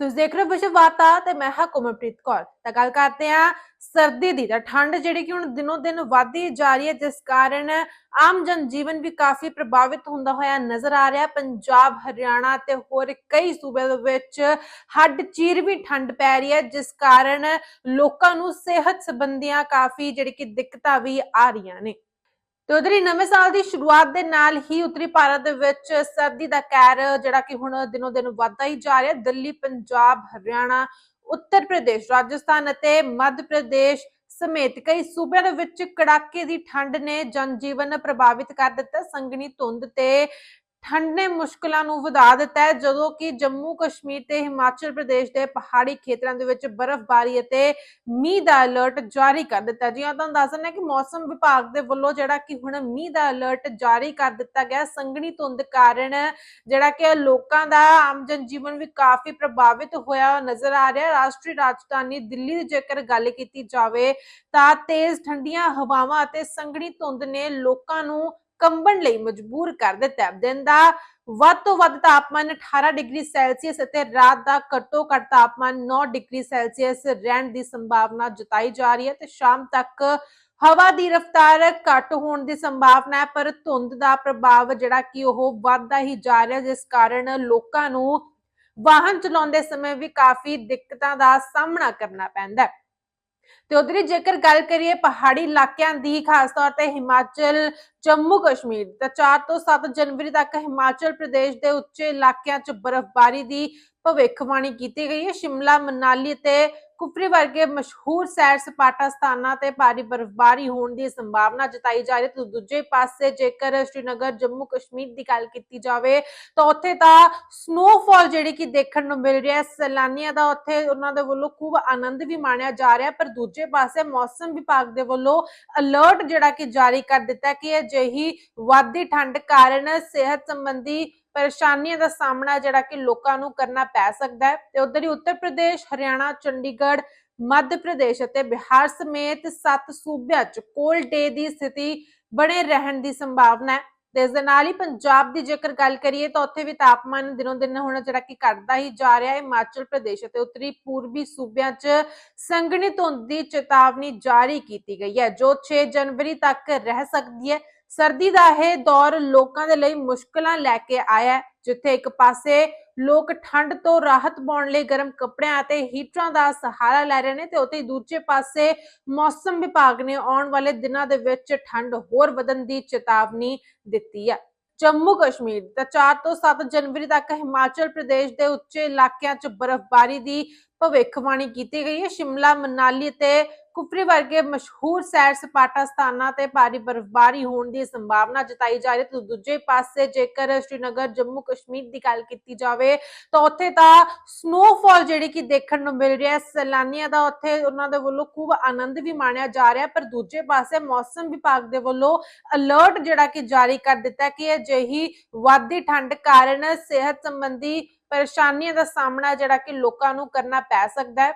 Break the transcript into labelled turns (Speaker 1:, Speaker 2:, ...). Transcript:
Speaker 1: ਤੁਸੀਂ ਦੇਖ ਰਹੇ ਹੋ ਵਿਸ਼ਵ ਵਾਰਤਾ ਤੇ ਮੈਂ ਹਾਂ ਕੋਮਲਪ੍ਰੀਤ ਕੌਰ। ਤਾਂ ਗੱਲ ਕਰਦੇ ਹਾਂ ਸਰਦੀ ਦੀ। ਤਾਂ ਠੰਡ ਜਿਹੜੀ ਕਿ ਹੁਣ ਦਿਨੋ ਦਿਨ ਵਧਦੀ ਜਾ ਰਹੀ ਹੈ, ਜਿਸ ਕਾਰਨ ਆਮ ਜਨ ਜੀਵਨ ਵੀ ਕਾਫੀ ਪ੍ਰਭਾਵਿਤ ਹੁੰਦਾ ਹੋਇਆ ਨਜ਼ਰ ਆ ਰਿਹਾ। ਪੰਜਾਬ, ਹਰਿਆਣਾ ਤੇ ਹੋਰ ਕਈ ਸੂਬਿਆਂ ਦੇ ਵਿੱਚ ਹੱਡ ਚੀਰ ਵੀ ਠੰਡ ਪੈ ਰਹੀ ਹੈ, ਜਿਸ ਕਾਰਨ ਲੋਕਾਂ ਨੂੰ ਸਿਹਤ ਸੰਬੰਧੀਆਂ ਕਾਫੀ ਜਿਹੜੀ ਕਿ ਦਿੱਕਤਾਂ ਵੀ ਆ ਰਹੀਆਂ ਨੇ। ਤੇ ਉਧਰ ਹੀ ਨਵੇਂ ਸਾਲ ਦੀ ਸ਼ੁਰੂਆਤ ਦੇ ਨਾਲ ਹੀ ਉੱਤਰੀ ਭਾਰਤ ਦੇ ਵਿੱਚ ਸਰਦੀ ਦਾ ਕਹਿਰ, ਜਿਹੜਾ ਕਿ ਹੁਣ ਦਿਨੋ ਦਿਨ ਵਧਦਾ ਹੀ ਜਾ ਰਿਹਾ ਦਿੱਲੀ, ਪੰਜਾਬ, ਹਰਿਆਣਾ, ਉੱਤਰ ਪ੍ਰਦੇਸ਼, ਰਾਜਸਥਾਨ ਅਤੇ ਮੱਧ ਪ੍ਰਦੇਸ਼ ਸਮੇਤ ਕਈ ਸੂਬਿਆਂ ਦੇ ਵਿੱਚ ਕੜਾਕੇ ਦੀ ਠੰਡ ਨੇ ਜਨਜੀਵਨ ਪ੍ਰਭਾਵਿਤ ਕਰ ਦਿੱਤਾ ਹੈ। ਸੰਘਣੀ ਧੁੰਦ ਤੇ ਠੰਡ ਨੇ ਮੁਸ਼ਕਲਾਂ ਨੂੰ ਵਧਾ ਦਿੱਤਾ ਹੈ, ਜਦੋਂ ਕਿ ਜੰਮੂ ਕਸ਼ਮੀਰ ਤੇ ਹਿਮਾਚਲ ਪ੍ਰਦੇਸ਼ ਦੇ ਪਹਾੜੀ ਖੇਤਰਾਂ ਦੇ ਵਿੱਚ ਬਰਫ਼ਬਾਰੀ ਅਤੇ ਮੀਂਹ ਦਾ ਅਲਰਟ ਜਾਰੀ ਕਰ ਦਿੱਤਾ ਜੀ ਤੁਹਾਨੂੰ ਦੱਸ ਦਿੰਦੇ ਕਿ ਮੌਸਮ ਵਿਭਾਗ ਦੇ ਵੱਲੋਂ ਜਿਹੜਾ ਕਿ ਹੁਣ ਮੀਂਹ ਦਾ ਅਲਰਟ ਜਾਰੀ ਕਰ ਦਿੱਤਾ ਗਿਆ ਸੰਘਣੀ ਧੁੰਦ ਕਾਰਨ ਜਿਹੜਾ ਕਿ ਲੋਕਾਂ ਦਾ ਆਮ ਜਨ ਜੀਵਨ ਵੀ ਕਾਫੀ ਪ੍ਰਭਾਵਿਤ ਹੋਇਆ ਨਜ਼ਰ ਆ ਰਿਹਾ ਰਾਸ਼ਟਰੀ ਰਾਜਧਾਨੀ ਦਿੱਲੀ ਦੀ ਜੇਕਰ ਗੱਲ ਕੀਤੀ ਜਾਵੇ ਤਾਂ ਤੇਜ਼ ਠੰਡੀਆਂ ਹਵਾਵਾਂ ਅਤੇ ਸੰਘਣੀ ਧੁੰਦ ਨੇ ਲੋਕਾਂ ਨੂੰ ਕੰਬਣ ਲਈ ਮਜਬੂਰ ਕਰ ਦਿੱਤਾ ਹੈ। ਦਿਨ ਦਾ ਵੱਧ ਤੋਂ ਵੱਧ ਤਾਪਮਾਨ 18 ਡਿਗਰੀ ਸੈਲਸੀਅਸ ਅਤੇ ਰਾਤ ਦਾ ਘੱਟੋ ਘੱਟ ਤਾਪਮਾਨ 9 ਡਿਗਰੀ ਸੈਲਸੀਅਸ ਰਹਿਣ ਦੀ ਸੰਭਾਵਨਾ ਜਤਾਈ ਜਾ ਰਹੀ ਹੈ ਤੇ ਸ਼ਾਮ ਤੱਕ ਹਵਾ ਦੀ ਰਫ਼ਤਾਰ ਘੱਟ ਹੋਣ ਦੀ ਸੰਭਾਵਨਾ ਹੈ, ਪਰ ਧੁੰਦ ਦਾ ਪ੍ਰਭਾਵ ਜਿਹੜਾ ਕਿ ਉਹ ਵੱਧਦਾ ਹੀ ਜਾ ਰਿਹਾ ਜਿਸ ਕਾਰਨ ਲੋਕਾਂ ਨੂੰ ਵਾਹਨ ਚਲਾਉਂਦੇ ਸਮੇਂ ਵੀ ਕਾਫੀ ਦਿੱਕਤਾਂ ਦਾ ਸਾਹਮਣਾ ਕਰਨਾ ਪੈਂਦਾ ਹੈ। ਤੇ ਉਧਰ ਹੀ ਜੇਕਰ ਗੱਲ ਕਰੀਏ ਪਹਾੜੀ ਇਲਾਕਿਆਂ ਦੀ, ਖਾਸ ਤੌਰ ਤੇ ਹਿਮਾਚਲ, ਜੰਮੂ ਕਸ਼ਮੀਰ, ਤਾਂ 4 ਤੋਂ 7 ਜਨਵਰੀ ਤੱਕ ਹਿਮਾਚਲ ਪ੍ਰਦੇਸ਼ ਦੇ ਉੱਚੇ ਇਲਾਕਿਆਂ 'ਚ ਬਰਫ਼ਬਾਰੀ ਦੀ ਭਵਿੱਖਬਾਣੀ ਕੀਤੀ ਗਈ ਹੈ। ਸ਼ਿਮਲਾ, ਮਨਾਲੀ ਤੇ ਕੁਫਰੀ ਵਰਗੇ ਮਸ਼ਹੂਰ ਸੈਰ ਸਪਾਟਾ ਸਥਾਨਾਂ ਤੇ ਭਾਰੀ ਬਰਫ਼ਬਾਰੀ ਹੋਣ ਦੀ ਸੰਭਾਵਨਾ ਜਤਾਈ ਜਾ ਰਹੀ ਹੈ। ਤੇ ਦੂਜੇ ਪਾਸੇ ਜੇਕਰ ਸ਼੍ਰੀਨਗਰ, ਜੰਮੂ ਕਸ਼ਮੀਰ ਦੀ ਗੱਲ ਕੀਤੀ ਜਾਵੇ, ਤਾਂ ਉੱਥੇ ਤਾਂ ਸਨੋਫਾਲ ਜਿਹੜੀ ਕਿ ਦੇਖਣ ਨੂੰ ਮਿਲ ਰਿਹਾ ਹੈ, ਸੈਲਾਨੀਆਂ ਦਾ ਉੱਥੇ ਉਹਨਾਂ ਦੇ ਵੱਲੋਂ ਖੂਬ ਆਨੰਦ ਵੀ ਮਾਣਿਆ ਜਾ ਰਿਹਾ ਪਰ ਦੂਜੇ ਪਾਸੇ ਮੌਸਮ ਵਿਭਾਗ ਦੇ ਵੱਲੋਂ ਅਲਰਟ ਜਿਹੜਾ ਕਿ ਜਾਰੀ ਕਰ ਦਿੱਤਾ ਕਿ ਅਜਿਹੀ ਵਾਧੀ ਠੰਡ ਕਾਰਨ ਸਿਹਤ ਸੰਬੰਧੀ ਪਰੇਸ਼ਾਨੀਆਂ ਦਾ ਸਾਹਮਣਾ ਜਿਹੜਾ ਕਿ ਲੋਕਾਂ ਨੂੰ ਕਰਨਾ ਪੈ ਸਕਦਾ ਹੈ। ਤੇ ਉਧਰ ਹੀ ਉੱਤਰ ਪ੍ਰਦੇਸ਼, ਹਰਿਆਣਾ, ਚੰਡੀਗੜ੍ਹ, ਮੱਧ ਪ੍ਰਦੇਸ਼ ਅਤੇ ਬਿਹਾਰ ਸਮੇਤ ਸੱਤ ਸੂਬਿਆਂ 'ਚ ਕੋਲਡ ਡੇ ਦੀ ਸਥਿਤੀ ਬਣੇ ਰਹਿਣ ਦੀ ਸੰਭਾਵਨਾ ਹੈ। ਤੇ ਇਸ ਦੇ ਨਾਲ ਹੀ ਪੰਜਾਬ ਦੀ ਜੇਕਰ ਗੱਲ ਕਰੀਏ ਤਾਂ ਉੱਥੇ ਵੀ ਤਾਪਮਾਨ ਦਿਨੋਂ ਦਿਨ ਹੁਣ ਜਿਹੜਾ ਕਿ ਘਟਦਾ ਹੀ ਜਾ ਰਿਹਾ ਹੈ। ਹਿਮਾਚਲ ਪ੍ਰਦੇਸ਼ ਅਤੇ ਉੱਤਰੀ ਪੂਰਬੀ ਸੂਬਿਆਂ 'ਚ ਸੰਘਣੀ ਧੁੰਦ ਦੀ ਚੇਤਾਵਨੀ ਜਾਰੀ ਕੀਤੀ ਗਈ ਹੈ, ਜੋ 6 ਜਨਵਰੀ ਤੱਕ ਰਹਿ ਸਕਦੀ ਹੈ। ਸਰਦੀ ਦਾ ਇਹ ਦੌਰ ਲੋਕਾਂ ਦੇ ਲਈ ਮੁਸ਼ਕਲਾਂ ਲੈ ਕੇ ਆਇਆ ਜਿੱਥੇ ਇੱਕ ਪਾਸੇ ਲੋਕ ਠੰਡ ਤੋਂ ਰਾਹਤ ਪਾਉਣ ਲਈ ਗਰਮ ਕੱਪੜਿਆਂ ਅਤੇ ਹੀਟਰਾਂ ਦਾ ਸਹਾਰਾ ਲੈ ਰਹੇ ਨੇ ਤੇ ਉੱਥੇ ਦੂਜੇ ਪਾਸੇ ਮੌਸਮ ਵਿਭਾਗ ਨੇ ਆਉਣ ਵਾਲੇ ਦਿਨਾਂ ਦੇ ਵਿੱਚ ਠੰਡ ਹੋਰ ਵਧਣ ਦੀ ਚੇਤਾਵਨੀ ਦਿੱਤੀ ਹੈ। ਜੰਮੂ ਕਸ਼ਮੀਰ ਤਾਂ 4 ਤੋਂ 7 ਜਨਵਰੀ ਤੱਕ ਹਿਮਾਚਲ ਪ੍ਰਦੇਸ਼ ਦੇ ਉੱਚੇ ਇਲਾਕਿਆਂ 'ਚ ਬਰਫ਼ਬਾਰੀ ਦੀ ਭਵਿੱਖਬਾਣੀ ਕੀਤੀ ਗਈ ਹੈ। ਸ਼ਿਮਲਾ, ਮਨਾਲੀ ਤੇ ਕੁਫਰੀ ਵਰਗੇ ਮਸ਼ਹੂਰ ਸੈਰ ਸਪਾਟਾ ਸਥਾਨਾਂ ਤੇ ਭਾਰੀ ਬਰਫ਼ਬਾਰੀ ਹੋਣ ਦੀ ਸੰਭਾਵਨਾ ਜਤਾਈ ਜਾ ਰਹੀ ਹੈ। ਤੇ ਦੂਜੇ ਪਾਸੇ ਜੇਕਰ ਸ਼੍ਰੀਨਗਰ, ਜੰਮੂ ਕਸ਼ਮੀਰ ਦੀ ਗੱਲ ਕੀਤੀ ਜਾਵੇ, ਤਾਂ ਉੱਥੇ ਤਾਂ ਸਨੋਫਾਲ ਜਿਹੜੀ ਕਿ ਦੇਖਣ ਨੂੰ ਮਿਲ ਰਹੀ ਹੈ। ਸੈਲਾਨੀਆਂ ਦਾ ਉੱਥੇ ਉਹਨਾਂ ਦੇ ਵੱਲੋਂ ਖੂਬ ਆਨੰਦ ਵੀ ਮਾਣਿਆ ਜਾ ਰਿਹਾ ਪਰ ਦੂਜੇ ਪਾਸੇ ਮੌਸਮ ਵਿਭਾਗ ਦੇ ਵੱਲੋਂ ਅਲਰਟ ਜਿਹੜਾ ਕਿ ਜਾਰੀ ਕਰ ਦਿੱਤਾ ਕਿ ਅਜਿਹੀ ਵਾਧੀ ਠੰਡ ਕਾਰਨ ਸਿਹਤ ਸੰਬੰਧੀ ਪਰੇਸ਼ਾਨੀਆਂ ਦਾ ਸਾਹਮਣਾ ਜਿਹੜਾ ਕਿ ਲੋਕਾਂ ਨੂੰ ਕਰਨਾ ਪੈ ਸਕਦਾ ਹੈ।